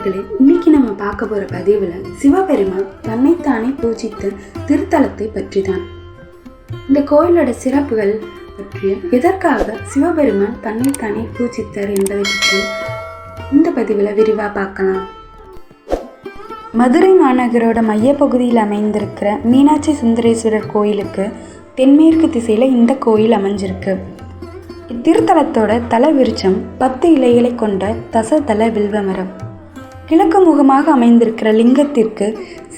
நேயர்களே இன்னைக்கு நம்ம பார்க்க போற பதிவுல சிவபெருமான் தன்னைத்தானே பூஜித்த திருத்தலத்தை பற்றி தான் இந்த கோயிலோட சிறப்புகள் பற்றிய எதற்காக சிவபெருமான் தன்னைத்தானே பூஜித்தார் என்பதை பற்றி இந்த பதிவில் விரிவாக பார்க்கலாம். மதுரை மாநகரோட மையப்பகுதியில் அமைந்திருக்கிற மீனாட்சி சுந்தரேஸ்வரர் கோயிலுக்கு தென்மேற்கு திசையில் இந்த கோயில் அமைஞ்சிருக்கு. இத்திருத்தலத்தோட தல விருட்சம் பத்து இலைகளை கொண்ட தசதல வில்வமரம் கிழக்கு முகமாக அமைந்திருக்கிற லிங்கத்திற்கு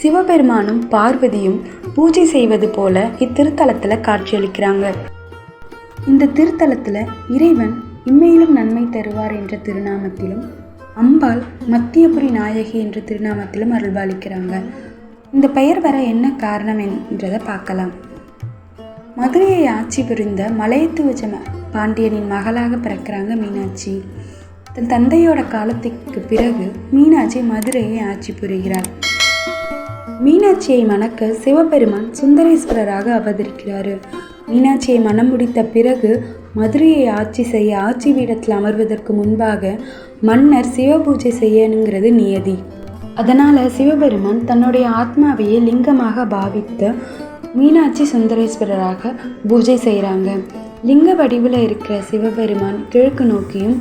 சிவபெருமானும் பார்வதியும் பூஜை செய்வது போல இத்திருத்தலத்தில் காட்சியளிக்கிறாங்க. இந்த திருத்தலத்தில் இறைவன் இம்மையிலும் நன்மை தருவார் என்ற திருநாமத்திலும் அம்பாள் மத்தியபுரி நாயகி என்ற திருநாமத்திலும் அருள்பாலிக்கிறாங்க. இந்த பெயர் வர என்ன காரணம் என்றதை பார்க்கலாம். மதுரையை ஆட்சி புரிந்த மலையத்துவஜம பாண்டியனின் மகளாக பிறக்கிறாங்க மீனாட்சி. தன் தந்தையோட காலத்துக்கு பிறகு மீனாட்சி மதுரையை ஆட்சி புரிகிறார் மீனாட்சியை மணக்க சிவபெருமான் சுந்தரேஸ்வரராக அவதரிக்கிறாரு. மீனாட்சியை மனம் முடித்த பிறகு மதுரையை ஆட்சி செய்ய ஆட்சி பீடத்தில் அமர்வதற்கு முன்பாக மன்னர் சிவபூஜை செய்யணுங்கிறது நியதி. அதனால் சிவபெருமான் தன்னுடைய ஆத்மாவையே லிங்கமாக பாவித்து மீனாட்சி சுந்தரேஸ்வரராக பூஜை செய்கிறாங்க லிங்க வடிவில் இருக்கிற சிவபெருமான் கிழக்கு நோக்கியும்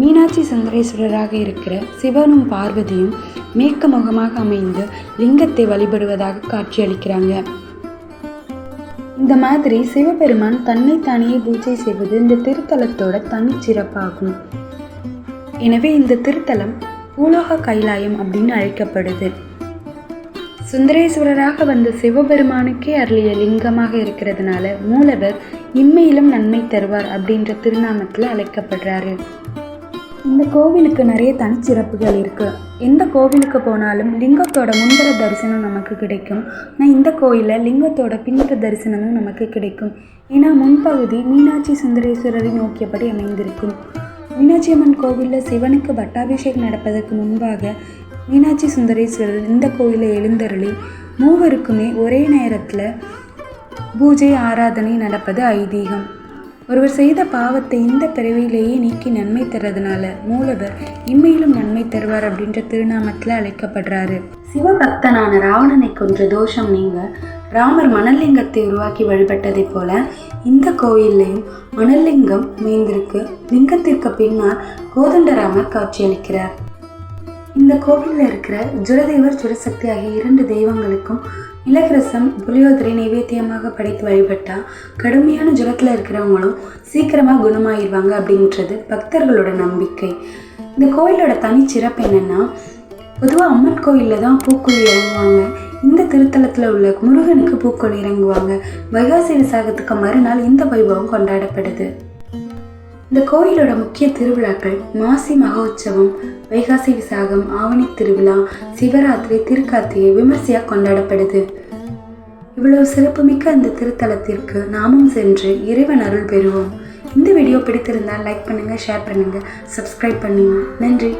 மீனாட்சி சுந்தரேஸ்வரராக இருக்கிற சிவனும் பார்வதியும் மேற்கு முகமாக அமைந்து லிங்கத்தை வழிபடுவதாக காட்சியளிக்கிறாங்க. இந்த மாதிரி சிவபெருமான் தன்னைத்தானே பூஜை செய்வது இந்த திருத்தலத்தோட தனிச்சிறப்பாகும். எனவே இந்த திருத்தலம் பூலோக கைலாயம் அப்படின்னு அழைக்கப்படுது. சுந்தரேஸ்வரராக வந்த சிவபெருமானுக்கே அருளிய லிங்கமாக இருக்கிறதுனால மூலவர் இம்மையிலும் நன்மை தருவார் அப்படின்ற திருநாமத்தில் அழைக்கப்படுறாரு. இந்த கோவிலுக்கு நிறைய தனிச்சிறப்புகள் இருக்குது எந்த கோவிலுக்கு போனாலும் லிங்கத்தோட முன்புற தரிசனம் நமக்கு கிடைக்கும். ஆனால் இந்த கோயிலில் லிங்கத்தோட பின்புற தரிசனமும் நமக்கு கிடைக்கும். ஏன்னா முன்பகுதி மீனாட்சி சுந்தரேஸ்வரரை நோக்கியபடி அமைந்திருக்கும். மீனாட்சி அம்மன் கோவிலில் சிவனுக்கு பட்டாபிஷேகம் நடப்பதற்கு முன்பாக மீனாட்சி சுந்தரேஸ்வரர் இந்த கோயிலை எழுந்தருளி மூவருக்குமே ஒரே நேரத்தில் பூஜை ஆராதனை நடப்பது ஐதீகம். ஒருவர் செய்த பாவத்தை இந்த பிறவியிலேயே நீக்கி நன்மை தர்றதுனால மூலவர் இம்மையிலும் நன்மை தருவார் அப்படின்ற திருநாமத்தில் அழைக்கப்படுறாரு. சிவபக்தனான ராவணனை கொன்ற தோஷம் நீங்க. ராமர் மணலிங்கத்தை உருவாக்கி வழிபட்டதைப் போல இந்த கோயில்லையும் மணலிங்கம் மேய்ந்திருக்கு. லிங்கத்திற்கு பின்னால் கோதண்டராமர் காட்சியளிக்கிறார். இந்த கோவிலில் இருக்கிற ஜுரதேவர் ஜுரசக்தி ஆகிய இரண்டு தெய்வங்களுக்கும் இலகரசம் புளியோதரை நைவேத்தியமாக படைத்து வழிபட்டால் கடுமையான ஜுரத்தில் இருக்கிறவங்களும் சீக்கிரமாக குணமாயிடுவாங்க அப்படின்றது பக்தர்களோட நம்பிக்கை. இந்த கோயிலோட தனிச்சிறப்பு என்னென்னா பொதுவாக அம்மன் கோயிலில் தான் பூக்குழி இறங்குவாங்க. இந்த திருத்தலத்தில் உள்ள முருகனுக்கு பூக்குழி இறங்குவாங்க. வைகாசி விசாகத்துக்கு மறுநாள் இந்த வைபவம் கொண்டாடப்படுது. இந்த கோயிலோட முக்கிய திருவிழாக்கள் மாசி மகோத்சவம் வைகாசி விசாகம் ஆவணி திருவிழா சிவராத்திரி திருக்கார்த்திகை விமர்சையாக கொண்டாடப்படுது. இவ்வளவு சிறப்புமிக்க இந்த திருத்தலத்திற்கு நாமும் சென்று இறைவன் அருள் பெறுவோம். இந்த வீடியோ பிடித்திருந்தால் லைக் பண்ணுங்கள் ஷேர் பண்ணுங்கள் சப்ஸ்கிரைப் பண்ணுங்கள் நன்றி.